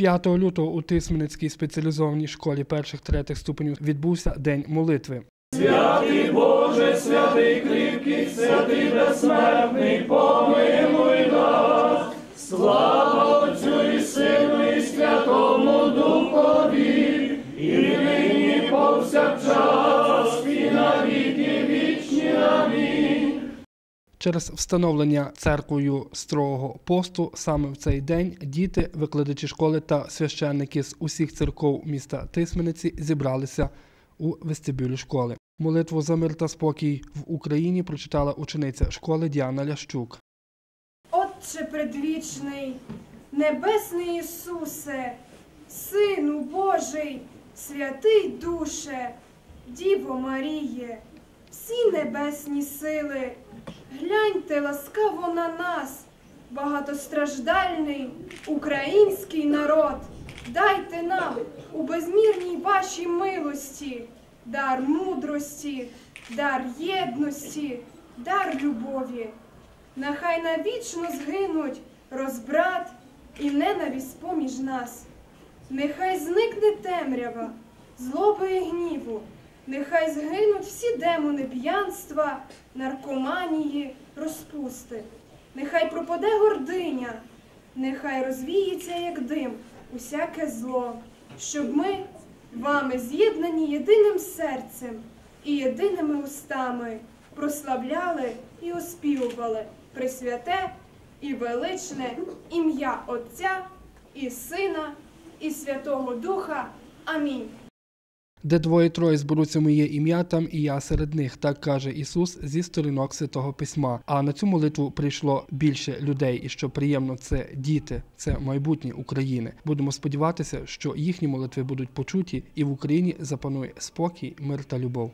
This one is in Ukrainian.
5 лютого у Тисменецькій спеціалізованій школі перших третих ступенів відбувся день молитви. Святий Боже, святий кріпкий, святий безсмертний, помилуй нас. Слава Отцю і Сину, і Святому Духові, і нині повсякчас, Через встановлення церквою строгого посту саме в цей день діти, викладачі школи та священники з усіх церков міста Тисмениці зібралися у вестибюлі школи. Молитву за мир та спокій в Україні прочитала учениця школи Діана Лящук. Отче предвічний, небесний Ісусе, Сину Божий, святий душе, Діво Маріє, всі небесні сили, гляньте ласкаво на нас, багатостраждальний український народ, дайте нам у безмірній вашій милості дар мудрості, дар єдності, дар любові. Нехай навічно згинуть розбрат і ненависть поміж нас. Нехай зникне темрява, злоби і гніву, нехай згинуть всі демони п'янства, наркоманії, розпусти. Нехай пропаде гординя, нехай розвіється, як дим, усяке зло, щоб ми, вами з'єднані єдиним серцем і єдиними устами, прославляли і оспівували пресвяте і величне ім'я Отця і Сина, і Святого Духа. Амінь. Де двоє троє зберуться моє ім'я, там і я серед них, так каже Ісус зі сторінок Святого Письма. А на цю молитву прийшло більше людей, і що приємно, це діти, це майбутнє України. Будемо сподіватися, що їхні молитви будуть почуті, і в Україні запанує спокій, мир та любов.